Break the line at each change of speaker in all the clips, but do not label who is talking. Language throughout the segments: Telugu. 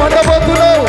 మండబోతున్నావు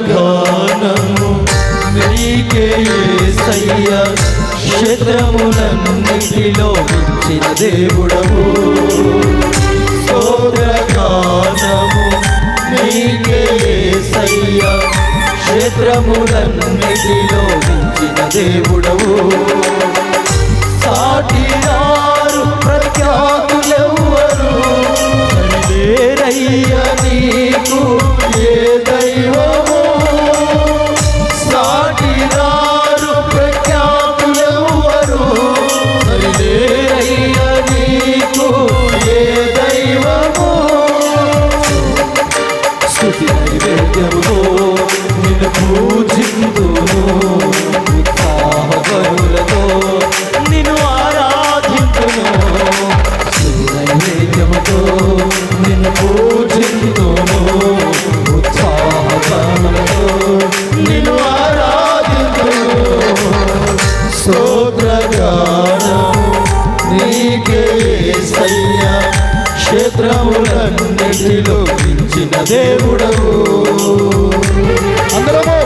స్తోత్రగానము నీకే యేసయ్య క్షేత్రములన్నిటిలో మించిన దేవుడవు. స్తోత్రగానము నీకే సయ్యా క్షేత్రములన్నిటిలో మించిన దేవుడవు. క్షేత్రములన్నిటిలో మించిన దేవుడవు
అందరము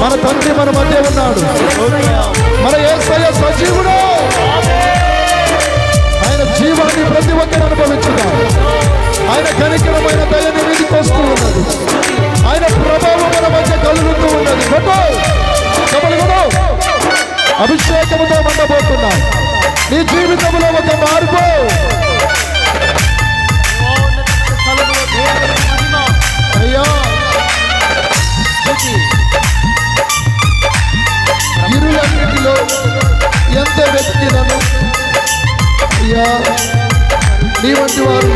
మన తండ్రి మన మధ్య ఉన్నాడు మన ఏసయ్య సజీవుడు. ఆయన జీవాన్ని ప్రతి ఒక్కరు అనుభవించారు. ఆయన కనికరమైన దయని మీదకి ఉన్నది. ఆయన ప్రభావం మన మధ్య కలుగుతూ ఉన్నది. అభిషేకముతో మండబోతున్నాం. నీ జీవితంలో ఒక మార్పు! అయ్యా! ఇరులన్నిటిలో ఎంత వెతికినను అయ్యా! నీ వంటి వారు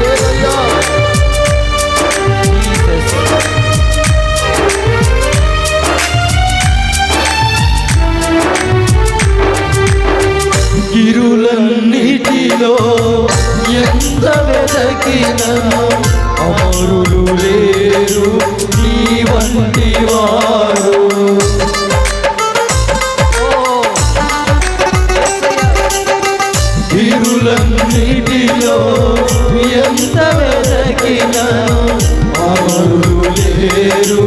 వెతకినను అమరులు లేరు నీ వంటి వారు. గిరులన్నిటిలో ఎంత వెతకినను అమరులు లేరు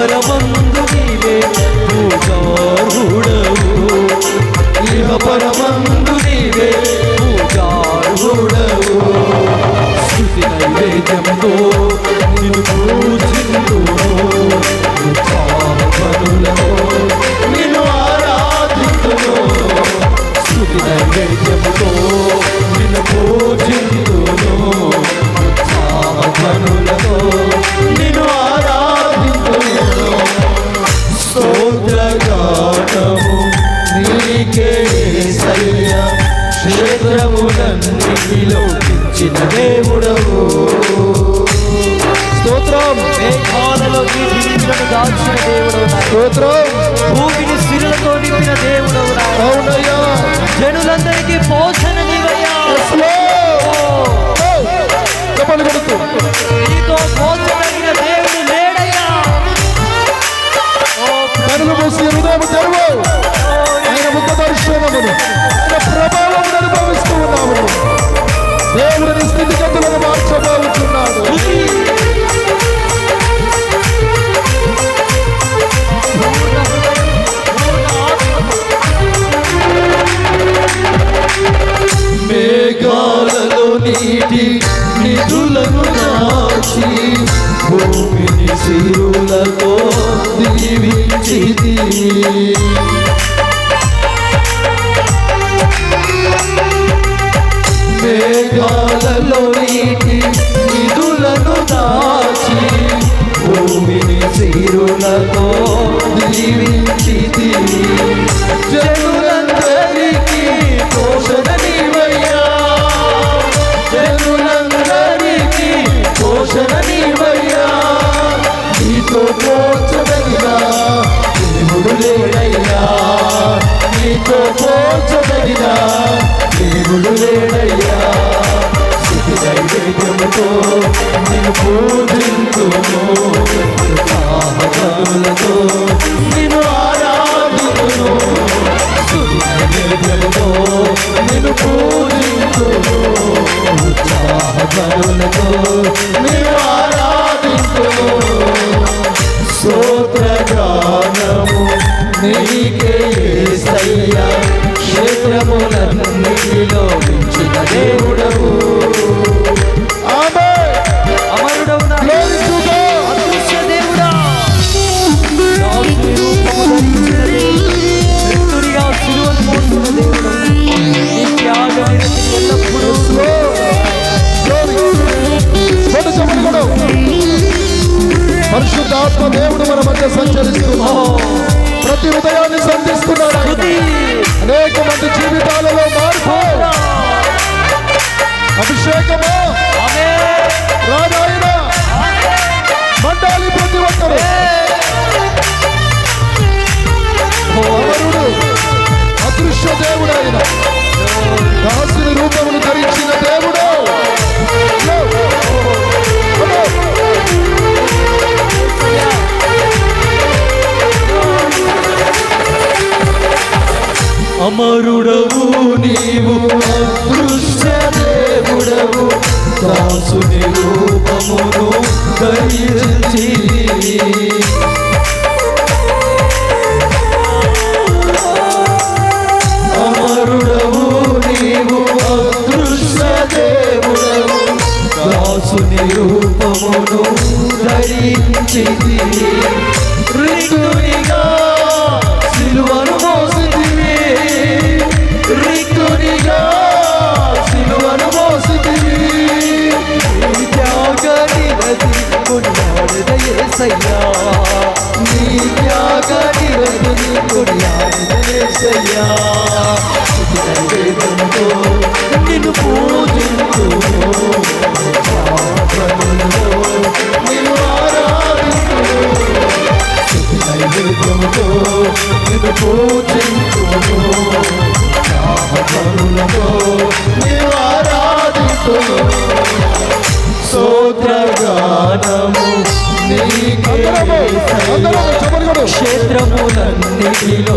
పరమందు నీవే పూజారుడవు ఇహ పరమందు నీవే పూజారుడవు నైవేద్యంతో నిన్ను మించిన దేవుడవు
స్తోత్రం
మేఘాలలో నీ దాల్చిన దేవుడవు.
స్తోత్రం
భూమిని సిరులతో నింపిన దేవుడవు.
అవునయ్యా
జనులందరికీ పోషణ
দিদি
కృపతో పోచదగిన దేవుడు లేడయ్యా.
నైవేద్యముతో నేను పూజింతుము ఆహలతో నేను ఆరాధును నైవేద్యముతో
పరిశుద్ధాత్మ దేవుడు మన మధ్య సంచరిస్తున్నాం ప్రతి హృదయాన్ని సంధిస్తున్నాడు అనేక మంది జీవితాలలో మార్పు. అభిషేకము? రాజాయన మండాలి ప్రతి ఒక్కరు.
అమరుడవు నీవు అదృశ్య దేవుడవు దాసుని రూపమును దయించి అమరుడవు నీవు అదృశ్య దాసుని రూపమును దయించి ఏసయ్యా నీ త్యాగాన్ని వెలుగుని కొనియాడేసయ్యా నిన్ను పూజించు. క్షేత్రములన్నిటిలో